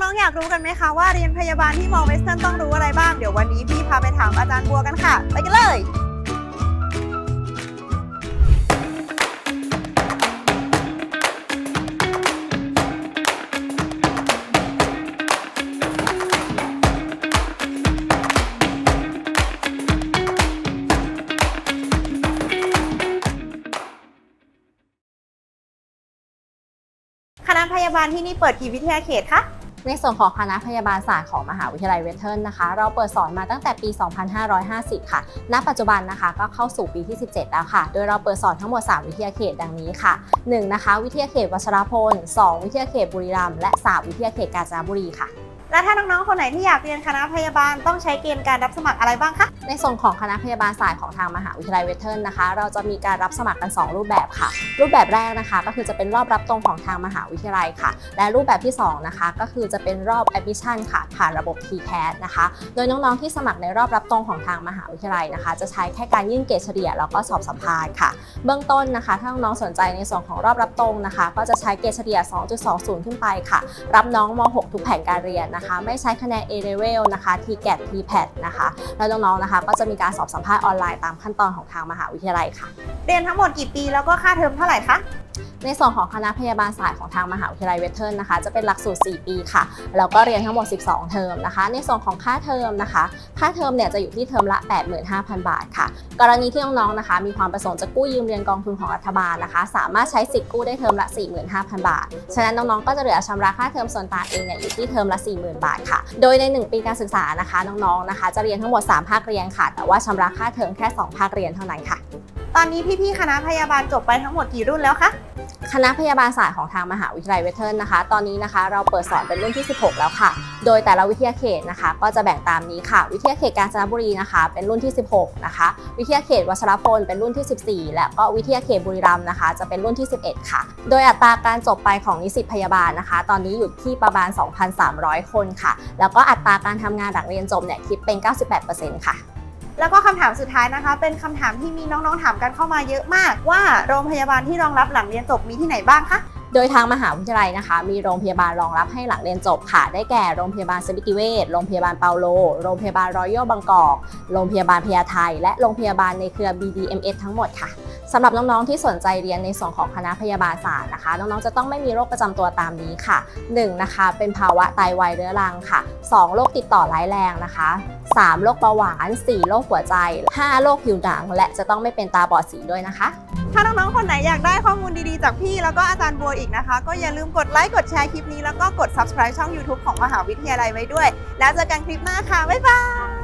น้องๆ อยากรู้กันไหมคะว่าเรียนพยาบาลที่มอเวสเทิร์นต้องรู้อะไรบ้าง เดี๋ยววันนี้พี่พาไปถามอาจารย์บัวกันค่ะ ไปกันเลย คณะพยาบาลที่นี่เปิดกี่วิทยาเขตคะ ในส่วนของคณะพยาบาลศาสตร์ของมหาวิทยาลัยเวสเทิร์นนะคะ เราเปิดสอนมาตั้งแต่ปี 2550 ค่ะ ณ ปัจจุบันนะคะก็เข้าสู่ปีที่ 17 แล้วค่ะ โดยเราเปิดสอนทั้งหมด 3 วิทยาเขตดังนี้ค่ะ 1. นะคะ วิทยาเขตวัชรพล 2. วิทยาเขตบุรีรัมย์และ 3 วิทยาเขตกาญจนบุรีค่ะ และถ้าน้องๆ คนไหนที่อยากเรียนคณะพยาบาลต้องใช้เกณฑ์การรับสมัครอะไรบ้างคะ ในส่วนของคณะพยาบาลศาสตร์ของทางมหาวิทยาลัยเวทเทิร์นนะคะ เราจะมีการรับสมัครกัน 2 รูปแบบค่ะ รูปแบบแรกนะคะ ก็คือจะเป็นรอบรับตรงของทางมหาวิทยาลัยค่ะ และรูปแบบที่ 2 นะคะ ก็คือจะเป็นรอบ admission ค่ะ ผ่านระบบ TCAS นะคะ โดยน้องๆ ที่สมัครในรอบรับตรงของทางมหาวิทยาลัยนะคะ จะใช้แค่การยื่นเกรดเฉลี่ยแล้วก็สอบสัมภาษณ์ค่ะ เบื้องต้นนะคะ ถ้าน้องๆ สนใจในส่วนของรอบรับตรงนะคะ ก็จะใช้เกรดเฉลี่ย 2.20 ขึ้นไปค่ะ รับน้องม .6 ทุกแผนการเรียนนะคะไม่ใช้คะแนน A level นะคะ TGAT TPAT นะคะ แล้วน้องๆนะคะ ก็จะมีการสอบสัมภาษณ์ออนไลน์ตามขั้นตอนของทางมหาวิทยาลัยค่ะ เรียนทั้งหมดกี่ปีแล้วก็ค่าเทอมเท่าไหร่คะ ในส่วนของคณะพยาบาลศาสตร์ของทางมหาวิทยาลัยเวทเทิร์นนะคะจะเป็นหลักสูตร 4 ปีค่ะแล้วก็เรียนทั้งหมด 12 เทอมนะคะ ในส่วนของค่าเทอมนะคะ ค่าเทอมเนี่ยจะอยู่ที่เทอมละ 85,000 บาทค่ะ กรณีที่น้องๆนะคะ มีความประสงค์จะกู้ยืมเรียนกองทุนของรัฐบาลนะคะ สามารถใช้สิทธิ์กู้ได้เทอมละ 45,000 บาท ฉะนั้นน้องๆก็จะเหลือชำระค่าเทอมส่วนต่างเองเนี่ยอยู่ที่เทอมละ 40,000 บาทค่ะ โดยใน 1 ปีการศึกษานะคะน้องๆนะคะ จะเรียนทั้งหมด 3 ภาคเรียนค่ะ แต่ว่าชำระค่าเทอมแค่ 2 ภาคเรียนเท่านั้นค่ะ ตอนนี้พี่ๆคณะพยาบาลจบไปทั้งหมดกี่รุ่นแล้วคะ คณะพยาบาลศาสตร์ของทางมหาวิทยาลัยเวทเทิร์นนะคะ ตอนนี้นะคะเราเปิดสอนเป็นรุ่นที่ 16 แล้วค่ะ โดยแต่ละวิทยาเขตนะคะ ก็จะแบ่งตามนี้ค่ะ วิทยาเขตกาญจนบุรีนะคะ เป็นรุ่นที่ 16 นะคะ วิทยาเขตวัชรพลเป็นรุ่นที่ 14 และก็วิทยาเขตบุรีรัมย์นะคะ จะเป็นรุ่นที่ 11 ค่ะ โดยอัตราการจบไปของนิสิตพยาบาลนะคะ ตอนนี้อยู่ที่ประมาณ 2,300 คนค่ะ แล้วก็อัตราการทำงานหลังเรียนจบเนี่ยคิดเป็น 98%ค่ะ แล้วก็คำถามสุดท้ายนะคะ เป็นคำถามที่มีน้องๆถามกันเข้ามาเยอะมาก ว่าโรงพยาบาลที่รองรับหลังเรียนจบมีที่ไหนบ้างคะโดยทางมหาวิทยาลัยนะคะ มีโรงพยาบาลรองรับให้หลังเรียนจบค่ะ ได้แก่โรงพยาบาลสมิติเวชโรงพยาบาลเปาโล โรงพยาบาลรอยัลบางกอก โรงพยาบาลพญาไทและโรงพยาบาลในเครือ BDMS ทั้งหมดค่ะ สำหรับน้องๆที่สนใจเรียนในส่วนของคณะพยาบาลศาสตร์นะคะ น้องๆจะต้องไม่มีโรคประจำตัวตามนี้ค่ะ 1. นะคะ เป็นภาวะไตวายเรื้อรังค่ะ 2. โรคติดต่อร้ายแรงนะคะ 3. โรคเบาหวาน 4. โรคหัวใจ 5. โรคผิวหนัง และจะต้องไม่เป็นตาบอดสีด้วยนะคะ ถ้าน้องๆคนไหนอยากได้ข้อมูลดีๆ จากพี่แล้วก็อาจารย์บัวอีกนะคะ ก็อย่าลืมกดไลค์กดแชร์คลิปนี้แล้วก็กด subscribe ช่อง YouTube ของมหาวิทยาลัยไว้ด้วย แล้วเจอกันคลิปหน้าค่ะบ๊ายบาย